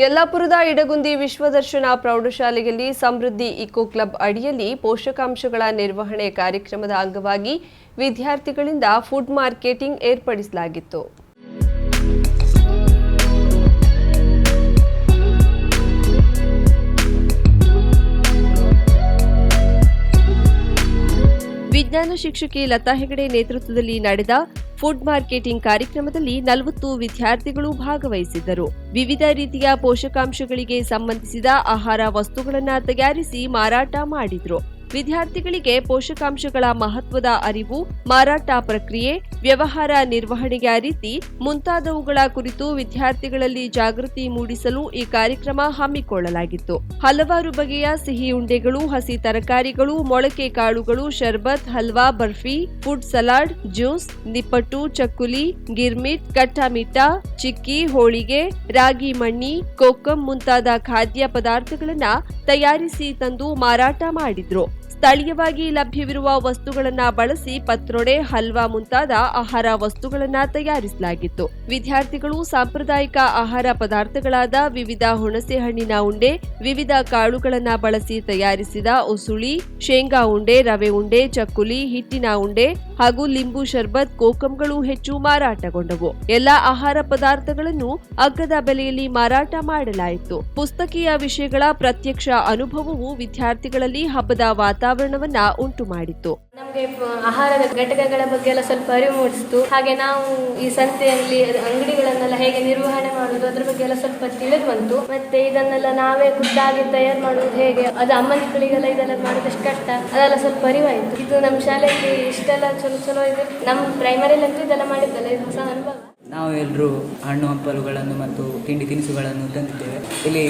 ಯಲ್ಲಾಪುರದ ಇಡಗುಂದಿ ವಿಶ್ವದರ್ಶನ ಪ್ರೌಢಶಾಲೆಯಲ್ಲಿ ಸಮೃದ್ಧಿ eco club ಅಡಿಯಲ್ಲಿ ಪೋಷಕಾಂಶಗಳ ನಿರ್ವಹಣೆ ಕಾರ್ಯಕ್ರಮದ ಅಂಗವಾಗಿ ವಿದ್ಯಾರ್ಥಿಗಳಿಂದ ಫುಡ್ ಮಾರ್ಕೆಟಿಂಗ್ ಏರ್ಪಡಿಸಲಾಗಿತ್ತು. ವಿಜ್ಞಾನ ಶಿಕ್ಷಕಿ ಲತಾ ಹೆಗಡೆ ನೇತೃತ್ವದಲ್ಲಿ ನಡೆದ ಫುಡ್ ಮಾರ್ಕೆಟಿಂಗ್ ಕಾರ್ಯಕ್ರಮದಲ್ಲಿ ನಲವತ್ತು ವಿದ್ಯಾರ್ಥಿಗಳು ಭಾಗವಹಿಸಿದ್ದರು. ವಿವಿಧ ರೀತಿಯ ಪೋಷಕಾಂಶಗಳಿಗೆ ಸಂಬಂಧಿಸಿದ ಆಹಾರ ವಸ್ತುಗಳನ್ನು ತಯಾರಿಸಿ ಮಾರಾಟ ಮಾಡಿದ್ರು. ವಿದ್ಯಾರ್ಥಿಗಳಿಗೆ ಪೋಷಕಾಂಶಗಳ ಮಹತ್ವದ ಅರಿವು, ಮಾರಾಟ ಪ್ರಕ್ರಿಯೆ, ವ್ಯವಹಾರ ನಿರ್ವಹಣೆಯ ರೀತಿ ಮುಂತಾದವುಗಳ ಕುರಿತು ವಿದ್ಯಾರ್ಥಿಗಳಲ್ಲಿ ಜಾಗೃತಿ ಮೂಡಿಸಲು ಈ ಕಾರ್ಯಕ್ರಮ ಹಮ್ಮಿಕೊಳ್ಳಲಾಗಿತ್ತು. ಹಲವಾರು ಬಗೆಯ ಸಿಹಿ ಉಂಡೆಗಳು, ಹಸಿ ತರಕಾರಿಗಳು, ಮೊಳಕೆ ಕಾಳುಗಳು, sharbat, halwa, barfi, food salad, juice, ನಿಪ್ಪಟ್ಟು, ಚಕ್ಕುಲಿ, ಗಿರ್ಮಿಟ್ ಕಟ್ಟಾಮಿಟ್ಟ ಚಿಕ್ಕಿ, ಹೋಳಿಗೆ, ರಾಗಿ ಮಣ್ಣಿ, ಕೋಕಂ ಮುಂತಾದ ಖಾದ್ಯ ಪದಾರ್ಥಗಳನ್ನ ತಯಾರಿಸಿ ತಂದು ಮಾರಾಟ ಮಾಡಿದ್ರು. ಸ್ಥಳೀಯವಾಗಿ ಲಭ್ಯವಿರುವ ವಸ್ತುಗಳನ್ನು ಬಳಸಿ ಪತ್ರೊಡೆ, ಹಲ್ವಾ ಮುಂತಾದ ಆಹಾರ ವಸ್ತುಗಳನ್ನ ತಯಾರಿಸಲಾಗಿತ್ತು. ವಿದ್ಯಾರ್ಥಿಗಳು ಸಾಂಪ್ರದಾಯಿಕ ಆಹಾರ ಪದಾರ್ಥಗಳಾದ ವಿವಿಧ ಹುಣಸೆ ಹಣ್ಣಿನ ಉಂಡೆ, ವಿವಿಧ ಕಾಳುಗಳನ್ನ ಬಳಸಿ ತಯಾರಿಸಿದ ಉಸುಳಿ, ಶೇಂಗಾ ಉಂಡೆ, ರವೆ ಉಂಡೆ, ಚಕ್ಕುಲಿ, ಹಿಟ್ಟಿನ ಉಂಡೆ ಹಾಗೂ ಲಿಂಬು ಶರ್ಬತ್, ಕೋಕಂಗಳು ಹೆಚ್ಚು ಮಾರಾಟಗೊಂಡವು. ಎಲ್ಲಾ ಆಹಾರ ಪದಾರ್ಥಗಳನ್ನು ಅಗ್ಗದ ಬೆಲೆಯಲ್ಲಿ ಮಾರಾಟ ಮಾಡಲಾಯಿತು. ಪುಸ್ತಕೀಯ ವಿಷಯಗಳ ಪ್ರತ್ಯಕ್ಷ ಅನುಭವವು ವಿದ್ಯಾರ್ಥಿಗಳಲ್ಲಿ ಹಬ್ಬದ ವಾತಾವರಣವನ್ನ ಉಂಟು ಮಾಡಿತ್ತು ನಮಗೆ ಆಹಾರದ ಘಟಕಗಳ ಬಗ್ಗೆ ಎಲ್ಲ ಸ್ವಲ್ಪ ಅರಿವು ಮೂಡಿಸ್ತು. ಹಾಗೆ ನಾವು ಈ ಸಂತೆಯಲ್ಲಿ ಅಂಗಡಿಗಳನ್ನೆಲ್ಲ ಹೇಗೆ ನಿರ್ವಹಣೆ ಮಾಡೋದು ಅದ್ರ ಬಗ್ಗೆ ಎಲ್ಲ ಸ್ವಲ್ಪ ತಿಳಿದು ಬಂತು. ಮತ್ತೆ ಇದನ್ನೆಲ್ಲ ನಾವೇ ಖುದ್ದಾಗಿ ತಯಾರು ಮಾಡುವುದು ಹೇಗೆ, ಅದು ಅಮ್ಮನಿಗಳಿಗೆಲ್ಲ ಇದೆಲ್ಲ ಮಾಡೋದಷ್ಟು ಕಷ್ಟ, ಅದೆಲ್ಲ ಸ್ವಲ್ಪ ಅರಿವಾಯಿತು. ಇದು ನಮ್ಮ ಶಾಲೆಯಲ್ಲಿ ಇಷ್ಟೆಲ್ಲ ಚಲೋ ಚಲೋ ಇದೆ. ನಮ್ಮ ಪ್ರೈಮರಿಲಂತೂ ಇದೆಲ್ಲ ಮಾಡಿದ್ದಲ್ಲ, ಇದು ಹೊಸ ಅನುಭವ. ನಾವು ಎಲ್ಲರೂ ಹಣ್ಣು ಹಂಪಲುಗಳನ್ನು ಮತ್ತು ತಿಂಡಿ ತಿನಿಸುಗಳನ್ನು ತಂದಿದ್ದೇವೆ. ಇಲ್ಲಿ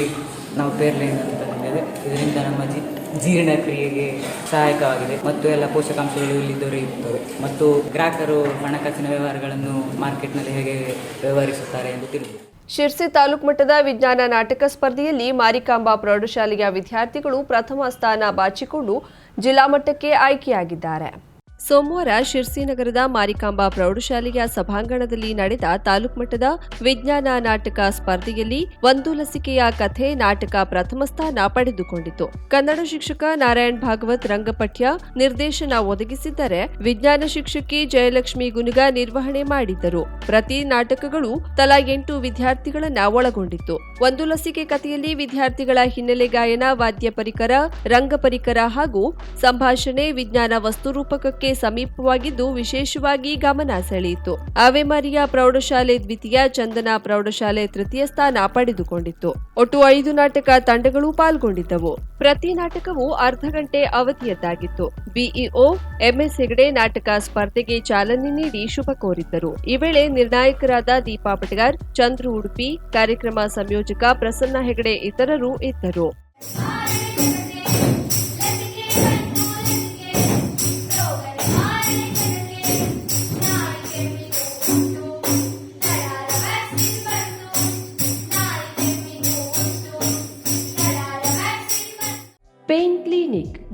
ನಾವು ಪೇರ್ಲೆಯನ್ನು ತಂದಿದ್ದೇವೆ. ಇದರಿಂದ ನಮ್ಮ ಜಿ ಜೀರ್ಣಕ್ರಿಯೆಗೆ ಸಹಾಯಕವಾಗಿದೆ ಮತ್ತು ಎಲ್ಲ ಪೋಷಕಾಂಶಗಳು ಇಲ್ಲಿ ದೊರೆಯುತ್ತವೆ. ಮತ್ತು ಗ್ರಾಹಕರು ಹಣಕಾಸಿನ ವ್ಯವಹಾರಗಳನ್ನು ಮಾರ್ಕೆಟ್ನಲ್ಲಿ ಹೇಗೆ ವ್ಯವಹರಿಸುತ್ತಾರೆ ಎಂದು ತಿಳಿದಿದೆ. ಶಿರ್ಸಿ ತಾಲೂಕು ಮಟ್ಟದ ವಿಜ್ಞಾನ ನಾಟಕ ಸ್ಪರ್ಧೆಯಲ್ಲಿ ಮಾರಿಕಾಂಬಾ ಪ್ರೌಢಶಾಲೆಯ ವಿದ್ಯಾರ್ಥಿಗಳು ಪ್ರಥಮ ಸ್ಥಾನ ಬಾಚಿಕೊಂಡು ಜಿಲ್ಲಾ ಮಟ್ಟಕ್ಕೆ ಆಯ್ಕೆಯಾಗಿದ್ದಾರೆ. ಸೋಮವಾರ ಶಿರ್ಸಿನಗರದ ಮಾರಿಕಾಂಬಾ ಪ್ರೌಢಶಾಲೆಯ ಸಭಾಂಗಣದಲ್ಲಿ ನಡೆದ ತಾಲೂಕು ಮಟ್ಟದ ವಿಜ್ಞಾನ ನಾಟಕ ಸ್ಪರ್ಧೆಯಲ್ಲಿ ಒಂದು ಲಸಿಕೆಯ ಕಥೆ ನಾಟಕ ಪ್ರಥಮ ಸ್ಥಾನ ಪಡೆದುಕೊಂಡಿತು. ಕನ್ನಡ ಶಿಕ್ಷಕ ನಾರಾಯಣ್ ಭಾಗವತ್ ರಂಗಪಠ್ಯ ನಿರ್ದೇಶನ ಒದಗಿಸಿದ್ದರೆ ವಿಜ್ಞಾನ ಶಿಕ್ಷಕಿ ಜಯಲಕ್ಷ್ಮಿ ಗುನುಗ ನಿರ್ವಹಣೆ ಮಾಡಿದ್ದರು. ಪ್ರತಿ ನಾಟಕಗಳು ತಲಾ ಎಂಟು ವಿದ್ಯಾರ್ಥಿಗಳನ್ನ ಒಳಗೊಂಡಿತ್ತು. ಒಂದು ಲಸಿಕೆ ಕಥೆಯಲ್ಲಿ ವಿದ್ಯಾರ್ಥಿಗಳ ಹಿನ್ನೆಲೆ ಗಾಯನ, ವಾದ್ಯ ಪರಿಕರ, ರಂಗ ಪರಿಕರ ಹಾಗೂ ಸಂಭಾಷಣೆ, ವಿಜ್ಞಾನ ವಸ್ತುರೂಪಕಕ್ಕೆ ಸಮೀಪವಾಗಿದ್ದು ವಿಶೇಷವಾಗಿ ಗಮನ ಸೆಳೆಯಿತು. ಆವೆಮಾರಿಯ ಪ್ರೌಢಶಾಲೆ ದ್ವಿತೀಯ, ಚಂದನ ಪ್ರೌಢಶಾಲೆ ತೃತೀಯ ಸ್ಥಾನ ಪಡೆದುಕೊಂಡಿತ್ತು. ಒಟ್ಟು ಐದು ನಾಟಕ ತಂಡಗಳು ಪಾಲ್ಗೊಂಡಿದ್ದವು. ಪ್ರತಿ ನಾಟಕವು ಅರ್ಧ ಗಂಟೆ ಅವಧಿಯದ್ದಾಗಿತ್ತು. ಬಿಇಒ, ಎಂಎಸ್ ಹೆಗಡೆ ನಾಟಕ ಸ್ಪರ್ಧೆಗೆ ಚಾಲನೆ ನೀಡಿ ಶುಭ ಕೋರಿದ್ದರು. ಈ ವೇಳೆ ನಿರ್ಣಾಯಕರಾದ ದೀಪಾ ಪಟಗಾರ್, ಚಂದ್ರು ಉಡುಪಿ, ಕಾರ್ಯಕ್ರಮ ಸಂಯೋಜಕ ಪ್ರಸನ್ನ ಹೆಗಡೆ ಇತರರು ಇದ್ದರು.